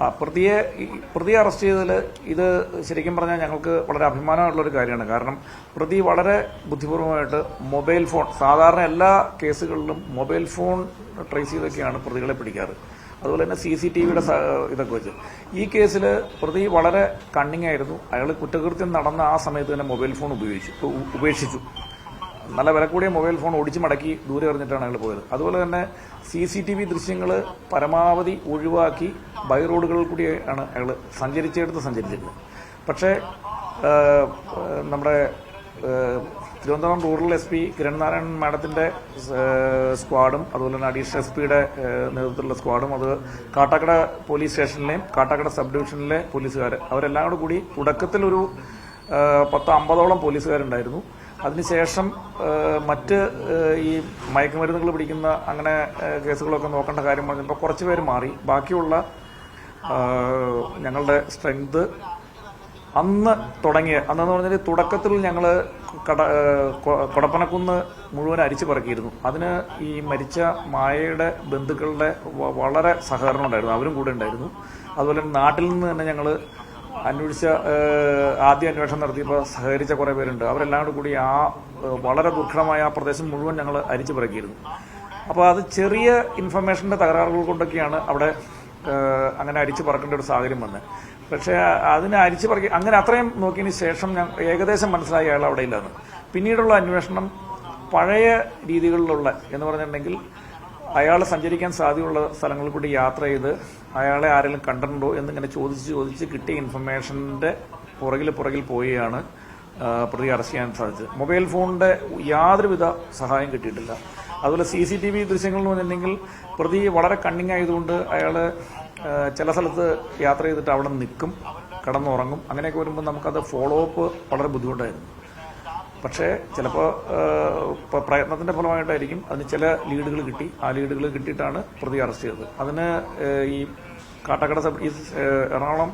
ആ, പ്രതിയെ പ്രതിയെ അറസ്റ്റ് ചെയ്തതിൽ ഇത് ശരിക്കും പറഞ്ഞാൽ ഞങ്ങൾക്ക് വളരെ അഭിമാനമുള്ള ഒരു കാര്യമാണ്. കാരണം പ്രതി വളരെ ബുദ്ധിപൂർവമായിട്ട് മൊബൈൽ ഫോൺ സാധാരണ എല്ലാ കേസുകളിലും മൊബൈൽ ഫോൺ ട്രേസ് ചെയ്തൊക്കെയാണ് പ്രതികളെ പിടിക്കാറ്. അതുപോലെ തന്നെ സി സി ടി വിയുടെ ഇതൊക്കെ വെച്ച്. ഈ കേസിൽ പ്രതി വളരെ കണ്ണിങ് ആയിരുന്നു. അയാൾ കുറ്റകൃത്യം നടന്ന ആ സമയത്ത് തന്നെ മൊബൈൽ ഫോൺ ഉപയോഗിച്ചു ഉപേക്ഷിച്ചു. നല്ല വില കൂടിയ മൊബൈൽ ഫോൺ ഒടിച്ചു മടക്കി ദൂരെ എറിഞ്ഞിട്ടാണ് അയാൾ പോയത്. അതുപോലെ തന്നെ സി സി ടി വി ദൃശ്യങ്ങൾ പരമാവധി ഒഴിവാക്കി ബൈ റോഡുകളിൽ കൂടിയാണ് അയാൾ സഞ്ചരിച്ചെടുത്ത് സഞ്ചരിച്ചിരുന്നത്. പക്ഷേ നമ്മുടെ തിരുവനന്തപുരം റൂറൽ എസ് പി കിരൺനാരായണൻ മാഡത്തിന്റെ ആ, സ്ക്വാഡും അതുപോലെ തന്നെ അഡീഷണൽ എസ് പിയുടെ നേതൃത്വത്തിലുള്ള സ്ക്വാഡും അത് കാട്ടാക്കട പോലീസ് സ്റ്റേഷനിലെയും കാട്ടാക്കട സബ് ഡിവിഷനിലെ പോലീസുകാർ അവരെല്ലാം കൂടെ തുടക്കത്തിൽ ഒരു പത്ത് അമ്പതോളം പോലീസുകാരുണ്ടായിരുന്നു. അതിനുശേഷം മറ്റ് ഈ മയക്കുമരുന്നുകൾ പിടിക്കുന്ന അങ്ങനെ കേസുകളൊക്കെ നോക്കേണ്ട കാര്യം പറഞ്ഞപ്പോൾ കുറച്ച് പേര് മാറി. ബാക്കിയുള്ള ഞങ്ങളുടെ സ്ട്രെങ്ത് അന്ന് തുടങ്ങിയ അന്നെന്ന് പറഞ്ഞാൽ തുടക്കത്തിൽ ഞങ്ങൾ കട കൊടപ്പനക്കുന്ന് മുഴുവൻ അരിച്ചു പറക്കിയിരുന്നു. അതിന് ഈ മരിച്ച മായയുടെ ബന്ധുക്കളുടെ വളരെ സഹകരണം ഉണ്ടായിരുന്നു. അവരും കൂടെ ഉണ്ടായിരുന്നു. അതുപോലെ നാട്ടിൽ നിന്ന് തന്നെ ഞങ്ങൾ അന്വേഷിച്ച ആദ്യ അന്വേഷണം നടത്തിയപ്പോൾ സഹകരിച്ച കുറേ പേരുണ്ട്. അവരെല്ലാം കൂടി ആ വളരെ ദുർഘടമായ ആ പ്രദേശം മുഴുവൻ ഞങ്ങൾ അരിച്ചു പിറക്കിയിരുന്നു. അപ്പോൾ അത് ചെറിയ ഇൻഫർമേഷന്റെ തകരാറുകൾ കൊണ്ടൊക്കെയാണ് അവിടെ അങ്ങനെ അരിച്ചു പറക്കേണ്ട ഒരു സാഹചര്യം വന്നത്. പക്ഷേ അതിനെ അരിച്ചു പറക്കി അങ്ങനെ അത്രയും നോക്കിയതിന് ശേഷം ഞാൻ ഏകദേശം മനസ്സിലായി അയാൾ അവിടെ ഇല്ലെന്ന്. പിന്നീടുള്ള അന്വേഷണം പഴയ രീതികളിലുള്ള എന്ന് പറഞ്ഞിട്ടുണ്ടെങ്കിൽ അയാൾ സഞ്ചരിക്കാൻ സാധ്യതയുള്ള സ്ഥലങ്ങളിൽ കൂടി യാത്ര ചെയ്ത് അയാളെ ആരെങ്കിലും കണ്ടിട്ടുണ്ടോ എന്നിങ്ങനെ ചോദിച്ച് ചോദിച്ച് കിട്ടിയ ഇൻഫർമേഷന്റെ പുറകിൽ പുറകിൽ പോയാണ് പ്രതി അറസ്റ്റ് ചെയ്യാൻ സാധിച്ചത്. മൊബൈൽ ഫോണിന്റെ യാതൊരുവിധ സഹായം കിട്ടിയിട്ടില്ല. അതുപോലെ സി സി ടി വി ദൃശ്യങ്ങൾ എന്ന് പറഞ്ഞിട്ടുണ്ടെങ്കിൽ പ്രതി വളരെ കണ്ണിങ് ആയതുകൊണ്ട് അയാൾ ചില സ്ഥലത്ത് യാത്ര ചെയ്തിട്ട് അവിടെ നിൽക്കും കടന്നുറങ്ങും. അങ്ങനെയൊക്കെ വരുമ്പോൾ നമുക്കത് ഫോളോ അപ്പ് വളരെ ബുദ്ധിമുട്ടായിരുന്നു. പക്ഷേ ചിലപ്പോൾ പ്രയത്നത്തിന്റെ ഫലമായിട്ടായിരിക്കും അതിന് ചില ലീഡുകൾ കിട്ടി. ആ ലീഡുകൾ കിട്ടിയിട്ടാണ് പ്രതി അറസ്റ്റ് ചെയ്തത്. അതിന് ഈ കാട്ടാക്കട സബ് ഈ എറണാകുളം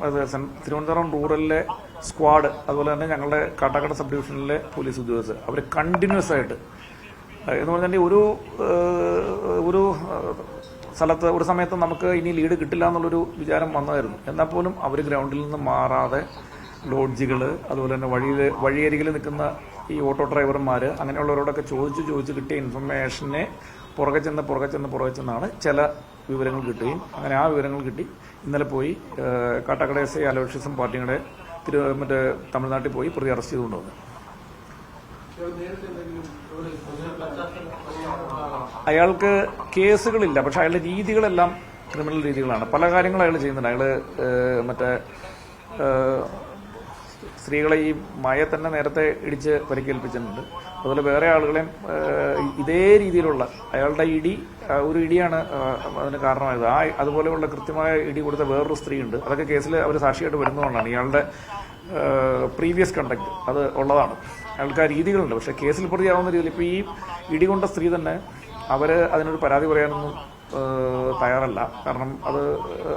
തിരുവനന്തപുരം റൂറലിലെ സ്ക്വാഡ് അതുപോലെ തന്നെ ഞങ്ങളുടെ കാട്ടാക്കട സബ് ഡിവിഷനിലെ പോലീസ് ഉദ്യോഗസ്ഥർ അവർ കണ്ടിന്യൂസ് ആയിട്ട് എന്ന് പറഞ്ഞാൽ ഒരു ഒരു സ്ഥലത്ത് ഒരു സമയത്ത് നമുക്ക് ഇനി ലീഡ് കിട്ടില്ല എന്നുള്ളൊരു വിചാരം വന്നതായിരുന്നു. എന്നാൽ പോലും അവർ ഗ്രൗണ്ടിൽ നിന്ന് മാറാതെ ലോഡ്ജുകൾ അതുപോലെ തന്നെ വഴിയിൽ വഴിയരികിൽ നിൽക്കുന്ന ഈ ഓട്ടോ ഡ്രൈവർമാർ അങ്ങനെയുള്ളവരോടൊക്കെ ചോദിച്ച് ചോദിച്ച് കിട്ടിയ ഇൻഫർമേഷനെ പുറകെ ചെന്ന് പുറകെ ചെന്ന് പുറകെ ചെന്നാണ് ചില വിവരങ്ങൾ കിട്ടുകയും അങ്ങനെ ആ വിവരങ്ങൾ കിട്ടി. ഇന്നലെ പോയി കാട്ടാക്കട എസ് ഐ അലോഷ്യസും പാർട്ടിയുടെ തിരു മറ്റേ തമിഴ്നാട്ടിൽ പോയി പ്രതി അറസ്റ്റ് ചെയ്തുകൊണ്ട് ഒരു അയാൾക്ക് കേസുകളില്ല പക്ഷെ അയാളുടെ രീതികളെല്ലാം ക്രിമിനൽ രീതികളാണ്. പല കാര്യങ്ങളും അയാൾ ചെയ്യുന്നുണ്ട്. അയാൾ മറ്റേ സ്ത്രീകളെ ഈ മയ തന്നെ നേരത്തെ ഇടിച്ച് പരിക്കേൽപ്പിച്ചിട്ടുണ്ട്. അതുപോലെ വേറെ ആളുകളെയും ഇതേ രീതിയിലുള്ള അയാളുടെ ഇടി ഒരു ഇടിയാണ് അതിന് കാരണമായത്. ആ അതുപോലെയുള്ള കൃത്യമായ ഇടി കൊടുത്ത വേറൊരു സ്ത്രീ ഉണ്ട് അതൊക്കെ കേസിൽ അവർ സാക്ഷിയായിട്ട് വരുന്നതുകൊണ്ടാണ്. ഇയാളുടെ പ്രീവിയസ് കണ്ടക്ട് അത് ഉള്ളതാണ്. അയാൾക്ക് ആ രീതികളുണ്ട്. പക്ഷേ കേസിൽ പ്രതിയാവുന്ന രീതിയിൽ ഇപ്പോൾ ഈ ഇടി കൊണ്ട സ്ത്രീ തന്നെ അവർ അതിനൊരു പരാതി പറയാനൊന്നും തയ്യാറല്ല. കാരണം അത്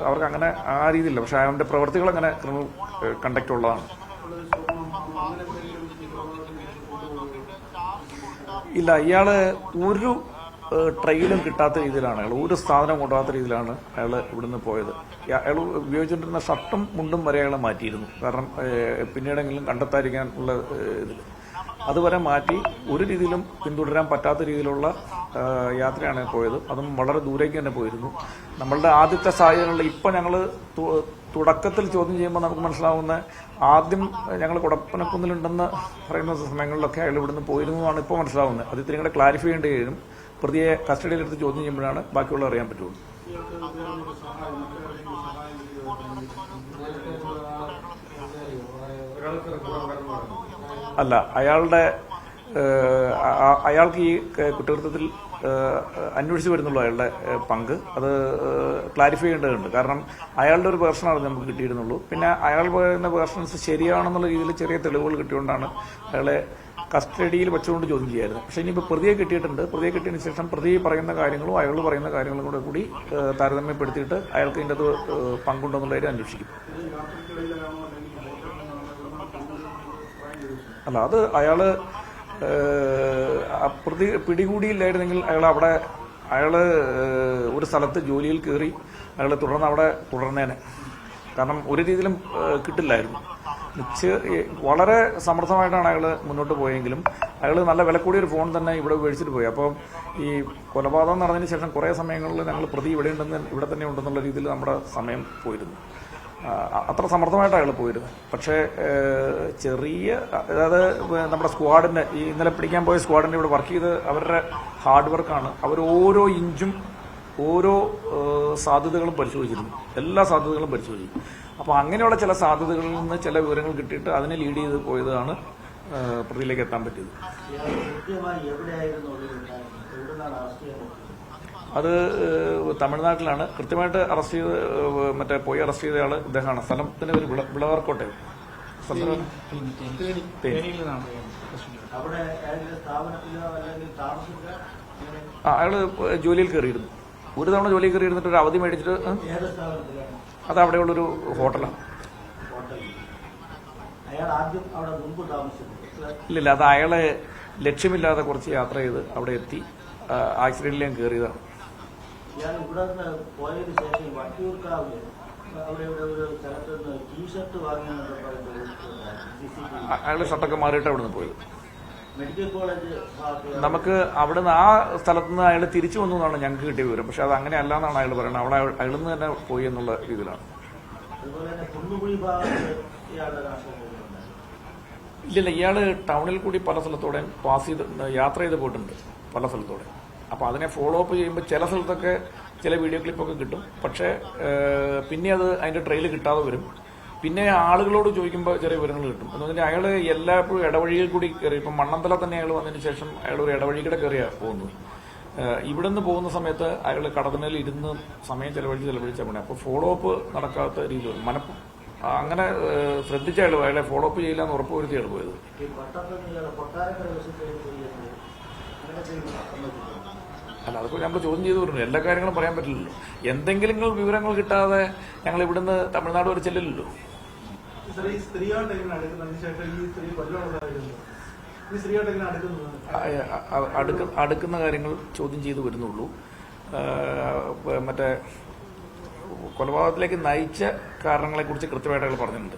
അവർക്ക് അങ്ങനെ ആ രീതിയില്ല. പക്ഷെ അവന്റെ പ്രവർത്തികൾ അങ്ങനെ ക്രിമിനൽ കണ്ടക്ട് ഉള്ളതാണ്. ഇല്ല ഇയാൾ ഒരു ട്രെയിലും കിട്ടാത്ത രീതിയിലാണ്. അയാൾ ഒരു സാധനം കൊണ്ടുപോകാത്ത രീതിയിലാണ് അയാൾ ഇവിടുന്ന് പോയത്. അയാൾ ഉപയോഗിച്ചുകൊണ്ടിരുന്ന ഷർട്ടും മുണ്ടും വരെ അയാളെ മാറ്റിയിരുന്നു. കാരണം പിന്നീടെങ്കിലും കണ്ടെത്താതിരിക്കാൻ ഉള്ള ഇതിൽ അതുവരെ മാറ്റി ഒരു രീതിയിലും പിന്തുടരാൻ പറ്റാത്ത രീതിയിലുള്ള യാത്രയാണ് പോയത്. അതും വളരെ ദൂരേക്ക് തന്നെ പോയിരുന്നു. നമ്മളുടെ ആദ്യത്തെ സാഹചര്യങ്ങളിൽ ഇപ്പം ഞങ്ങൾ തുടക്കത്തിൽ ചോദ്യം ചെയ്യുമ്പോൾ നമുക്ക് മനസ്സിലാവുന്ന ആദ്യം ഞങ്ങൾ കുടപ്പനക്കുന്നിലുണ്ടെന്ന് പറയുന്ന സമയങ്ങളിലൊക്കെ അയാൾ ഇവിടുന്ന് പോയിരുന്നു എന്നാണ് ഇപ്പോൾ മനസ്സിലാവുന്നത്. അത് ഇത്തിരി കൂടെ ക്ലാരിഫൈ ചെയ്യേണ്ടി വരും. പ്രതിയെ കസ്റ്റഡിയിലെടുത്ത് ചോദ്യം ചെയ്യുമ്പോഴാണ് ബാക്കിയുള്ള അറിയാൻ പറ്റുള്ളൂ. ഇയാൾക്ക് വേറൊരു സഹായം മറ്റാരെങ്കിലും സഹായം ചെയ്യുക അല്ല അയാളുടെ അയാൾക്ക് ഈ കുറ്റകൃത്യത്തിൽ അന്വേഷിച്ച് വരുന്നുള്ളൂ അയാളുടെ പങ്ക്. അത് ക്ലാരിഫൈ ചെയ്യേണ്ടതുണ്ട്. കാരണം അയാളുടെ ഒരു വേർഷനാണ് നമുക്ക് കിട്ടിയിരുന്നുള്ളൂ. പിന്നെ അയാൾ പറയുന്ന വേർഷൻസ് ശരിയാണെന്നുള്ള രീതിയിൽ ചെറിയ തെളിവുകൾ കിട്ടിയോണ്ടാണ് അയാളെ കസ്റ്റഡിയിൽ വെച്ചുകൊണ്ട് ചോദ്യം ചെയ്യായിരുന്നു പക്ഷേ ഇനിയിപ്പോൾ പ്രതിയെ കിട്ടിയിട്ടുണ്ട്. പ്രതിയെ കിട്ടിയതിന് ശേഷം പ്രതി പറയുന്ന കാര്യങ്ങളും അയാൾ പറയുന്ന കാര്യങ്ങളും കൂടെ കൂടി താരതമ്യപ്പെടുത്തിയിട്ട് അയാൾക്ക് ഇതിന്റെ അത് ഏഹ്, പങ്കുണ്ടെന്നുള്ള കാര്യം അന്വേഷിക്കും. അല്ല അത് അയാൾ ആ പ്രതി പിടികൂടിയില്ലായിരുന്നെങ്കിൽ അയാൾ അവിടെ അയാൾ ഒരു സ്ഥലത്ത് ജോലിയിൽ കയറി അയാൾ തുടർന്ന് അവിടെ തുടർന്നേനെ. കാരണം ഒരു രീതിയിലും കിട്ടില്ലായിരുന്നു. വളരെ സമർത്ഥമായിട്ടാണ് അയാൾ മുന്നോട്ട് പോയെങ്കിലും അയാൾ നല്ല വില കൂടിയ ഒരു ഫോൺ തന്നെ ഇവിടെ ഉപയോഗിച്ചിട്ട് പോയി. അപ്പോൾ ഈ കൊലപാതകം നടന്നതിന് ശേഷം കുറേ സമയങ്ങളിൽ ഞങ്ങൾ പ്രതി ഇവിടെ ഉണ്ടെന്ന് ഇവിടെ തന്നെ ഉണ്ടെന്നുള്ള രീതിയിൽ നമ്മുടെ സമയം പോയിരുന്നു. അത്ര സമർത്ഥമായിട്ടാണ് അയാൾ പോയിരുന്നത്. പക്ഷേ ചെറിയ അതായത് നമ്മുടെ സ്ക്വാഡിന്റെ ഈ ഇന്നലെ പിടിക്കാൻ പോയ സ്ക്വാഡിന്റെ ഇവിടെ വർക്ക് ചെയ്ത് അവരുടെ ഹാർഡ് വർക്കാണ്. അവർ ഓരോ ഇഞ്ചും ഓരോ സാധ്യതകളും പരിശോധിച്ചിരുന്നു. എല്ലാ സാധ്യതകളും പരിശോധിച്ചു. അപ്പോൾ അങ്ങനെയുള്ള ചില സാധ്യതകളിൽ നിന്ന് ചില വിവരങ്ങൾ കിട്ടിയിട്ട് അതിനെ ലീഡ് ചെയ്ത് പോയതാണ് പ്രതിയിലേക്ക് എത്താൻ പറ്റിയത്. അത് തമിഴ്നാട്ടിലാണ്. കൃത്യമായിട്ട് അറസ്റ്റ് ചെയ്ത് മറ്റേ പോയി അറസ്റ്റ് ചെയ്ത ആൾ ഇദ്ദേഹമാണ്. സ്ഥലത്തിന്റെ ഒരു വിള വിളവർക്കോട്ടെ. ആ അയാൾ ജോലിയിൽ കയറിയിരുന്നു. ഒരു തവണ ജോലിയിൽ കയറിയിരുന്നിട്ട് ഒരു അവധി മേടിച്ചിട്ട് അത് അവിടെയുള്ളൊരു ഹോട്ടലാണ് ഇല്ലില്ല അത് അയാളെ ലക്ഷ്യമില്ലാതെ കുറച്ച് യാത്ര ചെയ്ത് അവിടെ എത്തി. ആക്സിഡന്റിലേക്ക് കയറിയതാണ്. ഇയാൾ ഇവിടെ നിന്ന് പോയതിനു ശേഷം വട്ടിയൂർക്കാവിൽ അവിടെ ഇവിടെ ഒരു സ്ഥലത്ത് നിന്ന് ടീഷർട്ട് അയാൾ ഷർട്ടൊക്കെ മാറിയിട്ട് അവിടെ നിന്ന് പോയത് മെഡിക്കൽ കോളേജ് നമുക്ക് അവിടുന്ന് ആ സ്ഥലത്ത് നിന്ന് അയാൾ തിരിച്ചു വന്നു എന്നാണ് ഞങ്ങൾക്ക് കിട്ടിയ വിവരം. പക്ഷെ അത് അങ്ങനെ അല്ല എന്നാണ് അയാൾ പറയുന്നത്. അവിടെ അയാൾ നിന്ന് തന്നെ പോയി എന്നുള്ള രീതിയിലാണ്. ഇല്ലില്ല ഇയാൾ ടൗണിൽ കൂടി പല സ്ഥലത്തോടെയും പാസ് ചെയ്ത് യാത്ര ചെയ്ത് പോയിട്ടുണ്ട് പല സ്ഥലത്തോടെ അപ്പൊ അതിനെ ഫോളോ അപ്പ് ചെയ്യുമ്പോൾ ചില സ്ഥലത്തൊക്കെ ചില വീഡിയോ ക്ലിപ്പൊക്കെ കിട്ടും. പക്ഷേ പിന്നെ അത് അതിന്റെ ട്രെയിൽ കിട്ടാതെ വരും. പിന്നെ ആളുകളോട് ചോദിക്കുമ്പോൾ ചെറിയ വിവരങ്ങൾ കിട്ടും. എന്ന് പറഞ്ഞാൽ അയാൾ എല്ലായ്പ്പോഴും ഇടവഴിയിൽ കൂടി കയറി ഇപ്പം മണ്ണന്തല തന്നെ അയാൾ വന്നതിന് ശേഷം അയാൾ ഒരു ഇടവഴിയുടെ കയറിയാണ് പോകുന്നത്. ഇവിടുന്ന് പോകുന്ന സമയത്ത് അയാൾ കടത്തിനയിൽ ഇരുന്ന് സമയം ചിലവഴിച്ച് ചെലവഴിച്ച പോണേ അപ്പോൾ ഫോളോ അപ്പ് നടക്കാത്ത രീതിയിൽ മനപ്പ് അങ്ങനെ ശ്രദ്ധിച്ച അയാൾ അയാളെ ഫോളോ അപ്പ് ചെയ്യില്ല എന്ന് ഉറപ്പ് വരുത്തിയാണ് പോയത് അല്ല അതൊക്കെ നമ്മൾ ചോദ്യം ചെയ്തു പറഞ്ഞു. എല്ലാ കാര്യങ്ങളും പറയാൻ പറ്റില്ലല്ലോ. എന്തെങ്കിലും വിവരങ്ങൾ കിട്ടാതെ ഞങ്ങൾ ഇവിടുന്ന് തമിഴ്നാട് വരെ ചെല്ലില്ലല്ലോ അടുക്കുന്ന? കാര്യങ്ങൾ ചോദ്യം ചെയ്തു വരുന്നുള്ളൂ. മറ്റേ കൊലപാതകത്തിലേക്ക് നയിച്ച കാരണങ്ങളെ കുറിച്ച് കൃത്യമായിട്ട് അയാൾ പറഞ്ഞിട്ടുണ്ട്.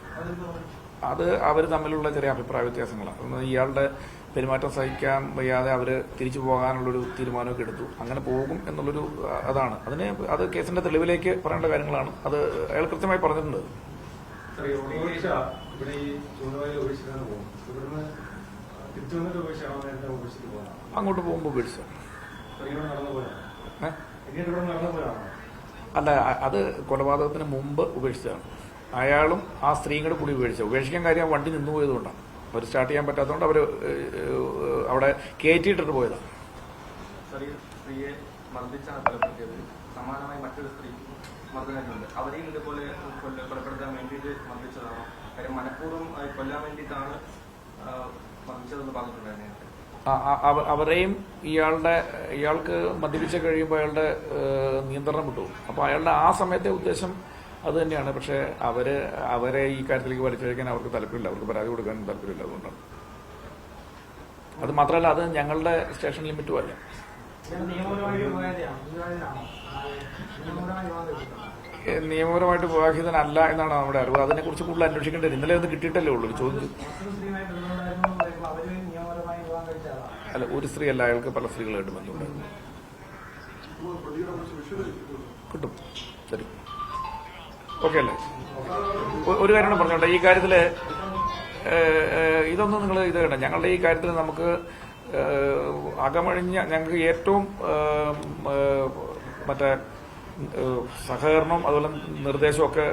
അത് അവർ തമ്മിലുള്ള ചെറിയ അഭിപ്രായ വ്യത്യാസങ്ങളാണ്. ഇയാളുടെ പെരുമാറ്റം സഹിക്കാൻ വയ്യാതെ അവർ തിരിച്ചു പോകാനുള്ളൊരു തീരുമാനമൊക്കെ എടുത്തു. അങ്ങനെ പോകും എന്നുള്ളൊരു അതാണ്. അതിന് അത് കേസിന്റെ തെളിവിലേക്ക് പറയേണ്ട കാര്യങ്ങളാണ്. അത് അയാൾ കൃത്യമായി പറഞ്ഞിട്ടുണ്ട്. അങ്ങോട്ട് പോകുമ്പോൾ പോയാണോ? അല്ല അത് കൊലപാതകത്തിന് മുമ്പ് ഉപേക്ഷിച്ചതാണ്. അയാളും ആ സ്ത്രീയും കൂടെ കൂടി ഉപേക്ഷിച്ചു. ഉപേക്ഷിക്കാൻ കാര്യം വണ്ടി നിന്നു പോയതുകൊണ്ടാണ്. അവർ സ്റ്റാർട്ട് ചെയ്യാൻ പറ്റാത്തതുകൊണ്ട് അവർ അവിടെ കയറ്റിയിട്ടിട്ട് പോയതാണ് സമാനമായി മറ്റൊരു സ്ത്രീ അവരെയും ഇതുപോലെ കൊല്ല- കൊലപ്പെടുത്താൻ വേണ്ടിയിട്ട് മർദ്ദിച്ചതാണോ? കാര്യം മനഃപൂർവം ആ, കൊല്ലാൻ വേണ്ടിയിട്ടാണ് ആ, മർദ്ദിച്ചതെന്ന് പറഞ്ഞിട്ടുണ്ടായിരുന്നു നേരത്തെ ആ- ആ- അവ- അവരെയും ഇയാളുടെ ഇയാൾക്ക് മദ്യപിച്ച് കഴിയുമ്പോൾ അയാളുടെ നിയന്ത്രണം വിട്ടു. അപ്പോൾ അയാളുടെ ആ സമയത്തെ ഉദ്ദേശം അത് തന്നെയാണ്. പക്ഷേ അവർ അവരെ ഈ കാര്യത്തിലേക്ക് വലിച്ചഴിക്കാൻ അവർക്ക് താല്പര്യമില്ല. അവർക്ക് പരാതി കൊടുക്കാനും താല്പര്യമില്ല അതുകൊണ്ടാണ്. അത് മാത്രമല്ല അത് ഞങ്ങളുടെ സ്റ്റേഷൻ ലിമിറ്റും അല്ല. നിയമപരമായിട്ട് വിവാഹിതനല്ല എന്നാണ് നമ്മുടെ അറിവ്. അതിനെക്കുറിച്ച് കൂടുതൽ അന്വേഷിക്കേണ്ടത് ഇന്നലെ ഒന്ന് കിട്ടിയിട്ടല്ലേ ഉള്ളൂ ചോദിച്ചു. അല്ല ഒരു സ്ത്രീ അല്ല അയാൾക്ക് പല സ്ത്രീകളായിട്ട് ബന്ധമുണ്ടായിരുന്നു. കിട്ടും. ശരി. ഓക്കെ അല്ലേ? ഒരു കാര്യം പറഞ്ഞോട്ടെ. ഈ ഏഹ്, ഇതൊന്നും നിങ്ങൾ ഇത് കേട്ടോ ഞങ്ങളുടെ ഈ കാര്യത്തിൽ നമുക്ക് അകമഴിഞ്ഞ ഞങ്ങൾക്ക് ഏറ്റവും മറ്റേ സഹകരണം അതുപോലെ നിർദ്ദേശമൊക്കെ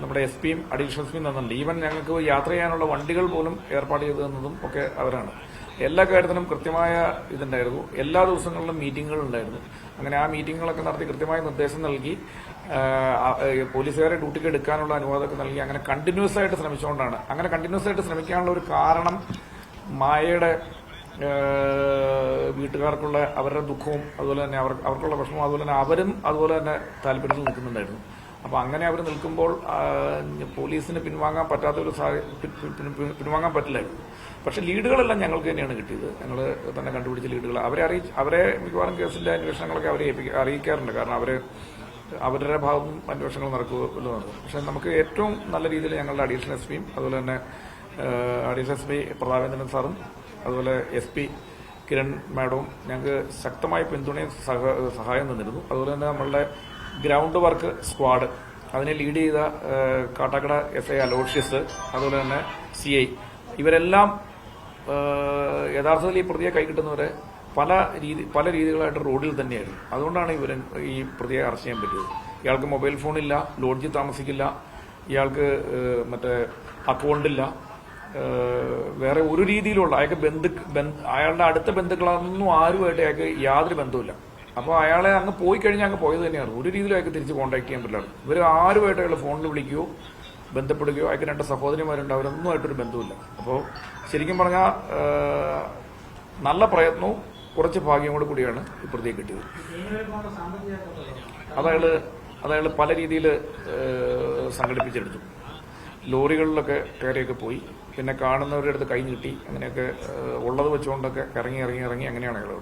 നമ്മുടെ എസ് പിയും അഡീഷണൽ എസ് പിയും തന്നിട്ടുണ്ട്. ഈവൻ ഞങ്ങൾക്ക് യാത്ര ചെയ്യാനുള്ള വണ്ടികൾ പോലും ഏർപ്പാട് ചെയ്തു തന്നതും ഒക്കെ അവരാണ്. എല്ലാ കാര്യത്തിനും കൃത്യമായ ഇതുണ്ടായിരുന്നു. എല്ലാ ദിവസങ്ങളിലും മീറ്റിങ്ങുകൾ ഉണ്ടായിരുന്നു. അങ്ങനെ ആ മീറ്റിങ്ങുകളൊക്കെ നടത്തി കൃത്യമായ നിർദ്ദേശം നൽകി പോലീസുകാരെ ഡ്യൂട്ടിക്ക് എടുക്കാനുള്ള അനുവാദമൊക്കെ നൽകി അങ്ങനെ കണ്ടിന്യൂസ് ആയിട്ട് ശ്രമിച്ചുകൊണ്ടാണ്. അങ്ങനെ കണ്ടിന്യൂസ് ആയിട്ട് ശ്രമിക്കാനുള്ള ഒരു കാരണം മായയുടെ വീട്ടുകാർക്കുള്ള അവരുടെ ദുഃഖവും അതുപോലെ തന്നെ അവർ അവർക്കുള്ള പ്രശ്നവും അതുപോലെ തന്നെ അവരും അതുപോലെ തന്നെ താല്പര്യത്തിൽ നിൽക്കുന്നുണ്ടായിരുന്നു. അപ്പോൾ അങ്ങനെ അവർ നിൽക്കുമ്പോൾ പോലീസിന് പിൻവാങ്ങാൻ പറ്റാത്ത ഒരു പിൻവാങ്ങാൻ പറ്റില്ലായിരുന്നു. പക്ഷേ ലീഡുകളെല്ലാം ഞങ്ങൾക്ക് തന്നെയാണ് കിട്ടിയത്. ഞങ്ങൾ തന്നെ കണ്ടുപിടിച്ച ലീഡുകൾ അവരെ അറിയിച്ച് അവരെ മിക്കവാറും കേസിന്റെ അന്വേഷണങ്ങളൊക്കെ അവരെ അറിയിക്കാറുണ്ട്. കാരണം അവർ അവരുടെ ഭാഗത്തും അന്വേഷണങ്ങൾ നടക്കുമല്ലോ പക്ഷെ നമുക്ക് ഏറ്റവും നല്ല രീതിയിൽ ഞങ്ങളുടെ അഡീഷണൽ എസ് പിയും അതുപോലെ തന്നെ അഡീഷണൽ എസ് പി പ്രതാപേന്ദ്രൻ സാറും അതുപോലെ എസ് പി കിരൺ മാഡവും ഞങ്ങൾക്ക് ശക്തമായ പിന്തുണയും സഹായം തന്നിരുന്നു. അതുപോലെ തന്നെ നമ്മളുടെ ഗ്രൗണ്ട് വർക്ക് സ്ക്വാഡ് അതിനെ ലീഡ് ചെയ്ത കാട്ടാക്കട എസ് ഐ അലോഷ്യസ് അതുപോലെ തന്നെ സി ഐ ഇവരെല്ലാം യഥാർത്ഥത്തിൽ ഈ പ്രതിയെ കൈ കിട്ടുന്നവരെ പല രീതി പല രീതികളായിട്ട് റോഡിൽ തന്നെയായിരുന്നു. അതുകൊണ്ടാണ് ഇവർ ഈ പ്രതിയെ അറസ്റ്റ് ചെയ്യാൻ പറ്റിയത്. ഇയാൾക്ക് മൊബൈൽ ഫോണില്ല ലോഡ്ജിൽ താമസിക്കില്ല ഇയാൾക്ക് മറ്റേ അക്കൗണ്ടില്ല വേറെ ഒരു രീതിയിലുള്ള അയാൾക്ക് ബന്ധ- അയാളുടെ അടുത്ത ബന്ധുക്കളൊന്നും ആരുമായിട്ട് അയാൾക്ക് യാതൊരു ബന്ധവുമില്ല. അപ്പോൾ അയാളെ അങ്ങ് പോയി കഴിഞ്ഞാൽ അങ്ങ് പോയത് തന്നെയാണ്. ഒരു രീതിയിലും അയാൾക്ക് തിരിച്ച് കോൺടാക്ട് ചെയ്യാൻ പറ്റില്ല. ഇവർ ആരുമായിട്ട് അയാൾ ഫോണിൽ വിളിക്കുകയോ ബന്ധപ്പെടുകയോ അയാൾക്ക് രണ്ട് സഹോദരിമാരുണ്ട്. അവരൊന്നും ആയിട്ടൊരു ബന്ധവുമില്ല. അപ്പോൾ ശരിക്കും പറഞ്ഞാൽ നല്ല പ്രയത്നവും കുറച്ച് ഭാഗ്യം കൂടെ കൂടിയാണ് പ്രതിയെ കിട്ടിയത്. അതയാൾ അതയാൾ പല രീതിയിൽ സംഘടിപ്പിച്ചെടുത്തു. ലോറികളിലൊക്കെ കയറിയൊക്കെ പോയി. പിന്നെ കാണുന്നവരുടെ അടുത്ത് കൈ നീട്ടി അങ്ങനെയൊക്കെ ഉള്ളത് വെച്ചുകൊണ്ടൊക്കെ ഇറങ്ങി ഇറങ്ങി ഇറങ്ങി അങ്ങനെയാണ് അയാൾ